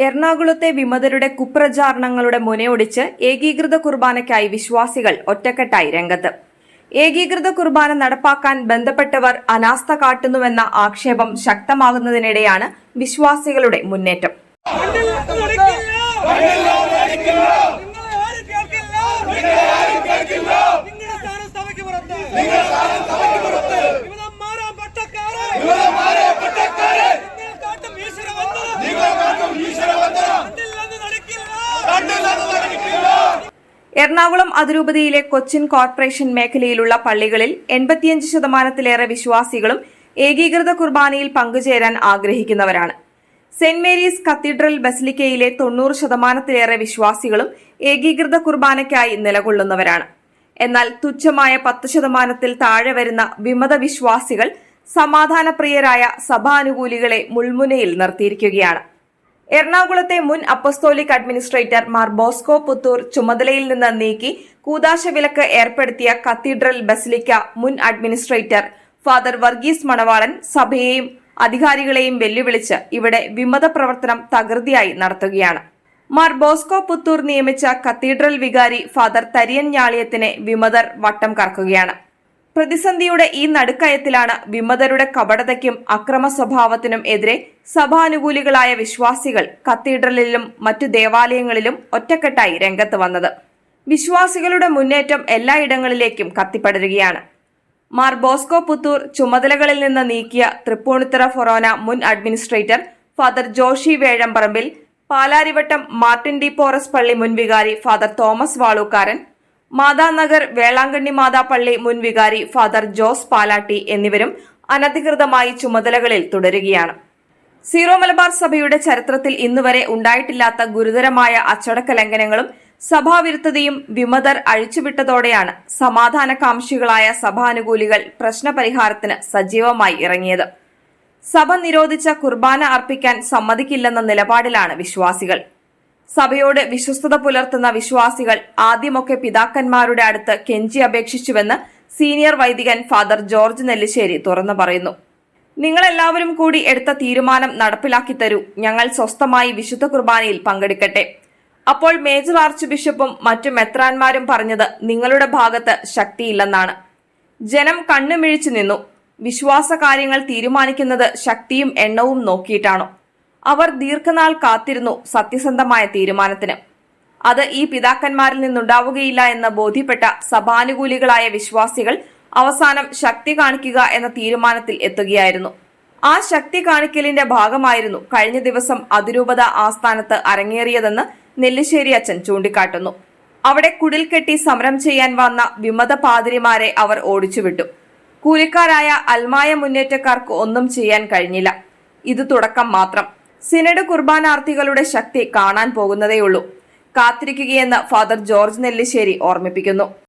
എറണാകുളത്തെ വിമതരുടെ കുപ്രചാരണങ്ങളുടെ മുനയൊടിച്ച് ഏകീകൃത കുർബാനയ്ക്കായി വിശ്വാസികൾ ഒറ്റക്കെട്ടായി രംഗത്ത്. ഏകീകൃത കുർബാന നടപ്പാക്കാൻ ബന്ധപ്പെട്ടവർ അനാസ്ഥ കാട്ടുന്നുവെന്ന ആക്ഷേപം ശക്തമാകുന്നതിനിടെയാണ് വിശ്വാസികളുടെ മുന്നേറ്റം. എറണാകുളം അതിരൂപതയിലെ കൊച്ചിൻ കോർപ്പറേഷൻ മേഖലയിലുള്ള പള്ളികളിൽ എൺപത്തിയഞ്ച് ശതമാനത്തിലേറെ വിശ്വാസികളും ഏകീകൃത കുർബാനയിൽ പങ്കുചേരാൻ ആഗ്രഹിക്കുന്നവരാണ്. സെന്റ് മേരീസ് കത്തീഡ്രൽ ബസിലിക്കയിലെ തൊണ്ണൂറ് ശതമാനത്തിലേറെ വിശ്വാസികളും ഏകീകൃത കുർബാനയ്ക്കായി നിലകൊള്ളുന്നവരാണ്. എന്നാൽ തുച്ഛമായ പത്ത് ശതമാനത്തിൽ താഴെ വരുന്ന വിമത വിശ്വാസികൾ സമാധാനപ്രിയരായ സഭാനുകൂലികളെ മുൾമുനയിൽ നിർത്തിയിരിക്കുകയാണ്. എറണാകുളത്തെ മുൻ അപ്പസ്തോലിക് അഡ്മിനിസ്ട്രേറ്റർ മാർ ബോസ്കോ പുത്തൂർ ചുമതലയിൽ നിന്ന് നീക്കി കൂതാശ വിലക്ക് ഏർപ്പെടുത്തിയ കത്തീഡ്രൽ ബസിലിക്ക മുൻ അഡ്മിനിസ്ട്രേറ്റർ. ഫാദർ വർഗീസ് മണവാളൻ സഭയെയും അധികാരികളെയും വെല്ലുവിളിച്ച് ഇവിടെ വിമത പ്രവർത്തനം തകൃതിയായി നടത്തുകയാണ്. മാർ ബോസ്കോ പുത്തൂർ നിയമിച്ച കത്തീഡ്രൽ വികാരി ഫാദർ തരിയൻ ഞാളിയത്തിനെ വിമതർ വട്ടം കറക്കുകയാണ്. പ്രതിസന്ധിയുടെ ഈ നടുക്കയത്തിലാണ് വിമതരുടെ കപടതയ്ക്കും അക്രമ സ്വഭാവത്തിനും എതിരെ സഭാനുകൂലികളായ വിശ്വാസികൾ കത്തീഡ്രലിലും മറ്റു ദേവാലയങ്ങളിലും ഒറ്റക്കെട്ടായി രംഗത്ത് വന്നത്. വിശ്വാസികളുടെ മുന്നേറ്റം എല്ലായിടങ്ങളിലേക്കും കത്തിപ്പടരുകയാണ്. മാർ ബോസ്കോ പുത്തൂർ ചുമതലകളിൽ നിന്ന് നീക്കിയ തൃപ്പൂണിത്തറ ഫൊറോന മുൻ administrator father Joshy Vezhamparambil Palarivattom Martin de Porres പള്ളി മുൻ വികാരി ഫാദർ തോമസ് വാളൂക്കാരൻ മാതാനഗർ വേളാങ്കണ്ണി മാതാ പള്ളി മുൻ വികാരി ഫാദർ ജോസ് പാലാട്ടി എന്നിവരും അനധികൃതമായി ചുമതലകളിൽ തുടരുകയാണ്. സീറോ മലബാർ സഭയുടെ ചരിത്രത്തിൽ ഇന്നുവരെ ഉണ്ടായിട്ടില്ലാത്ത ഗുരുതരമായ അച്ചടക്ക ലംഘനങ്ങളും സഭാവിരുദ്ധതയും വിമതർ അഴിച്ചുവിട്ടതോടെയാണ് സമാധാനകാംക്ഷികളായ സഭാനുകൂലികൾ പ്രശ്നപരിഹാരത്തിന് സജീവമായി ഇറങ്ങിയത്. സഭ നിരോധിച്ച കുർബാന അർപ്പിക്കാൻ സമ്മതിക്കില്ലെന്ന നിലപാടിലാണ് വിശ്വാസികൾ. സഭയോട് വിശ്വസ്തത പുലർത്തുന്ന വിശ്വാസികൾ ആദ്യമൊക്കെ പിതാക്കന്മാരുടെ അടുത്ത് കെഞ്ചി അപേക്ഷിച്ചുവെന്ന് സീനിയർ വൈദികൻ ഫാദർ ജോർജ് നെല്ലിശ്ശേരി തുറന്നു പറയുന്നു. നിങ്ങളെല്ലാവരും കൂടി എടുത്ത തീരുമാനം നടപ്പിലാക്കി തരൂ. ഞങ്ങൾ സ്വസ്ഥമായി വിശുദ്ധ കുർബാനയിൽ പങ്കെടുക്കട്ടെ. അപ്പോൾ മേജർ ആർച്ച് ബിഷപ്പും മറ്റു മെത്രാന്മാരും പറഞ്ഞത് നിങ്ങളുടെ ഭാഗത്ത് ശക്തിയില്ലെന്നാണ്. ജനം കണ്ണുമിഴിച്ചു നിന്നു. വിശ്വാസ കാര്യങ്ങൾ തീരുമാനിക്കുന്നത് ശക്തിയും എണ്ണവും നോക്കിയിട്ടാണോ? അവർ ദീർഘനാൾ കാത്തിരുന്നു സത്യസന്ധമായ തീരുമാനത്തിന്. അത് ഈ പിതാക്കന്മാരിൽ നിന്നുണ്ടാവുകയില്ല എന്ന് ബോധ്യപ്പെട്ട സഭാനുകൂലികളായ വിശ്വാസികൾ അവസാനം ശക്തി കാണിക്കുക എന്ന തീരുമാനത്തിൽ എത്തുകയായിരുന്നു. ആ ശക്തി കാണിക്കലിന്റെ ഭാഗമായിരുന്നു കഴിഞ്ഞ ദിവസം അതിരൂപത ആസ്ഥാനത്ത് അരങ്ങേറിയതെന്ന് നെല്ലിശ്ശേരി അച്ഛൻ ചൂണ്ടിക്കാട്ടുന്നു. അവിടെ കുടിൽ കെട്ടി സമരം ചെയ്യാൻ വന്ന വിമത പാതിരിമാരെ അവർ ഓടിച്ചുവിട്ടു. കൂലിക്കാരായ അൽമായ മുന്നേറ്റക്കാർക്ക് ഒന്നും ചെയ്യാൻ കഴിഞ്ഞില്ല. ഇത് തുടക്കം മാത്രം. സിനഡ് കുർബാനാർത്ഥികളുടെ ശക്തി കാണാൻ പോകുന്നതേയുള്ളൂ. കാത്തിരിക്കുകയെന്ന് ഫാദർ ജോർജ് നെല്ലിശ്ശേരി ഓർമ്മിപ്പിക്കുന്നു.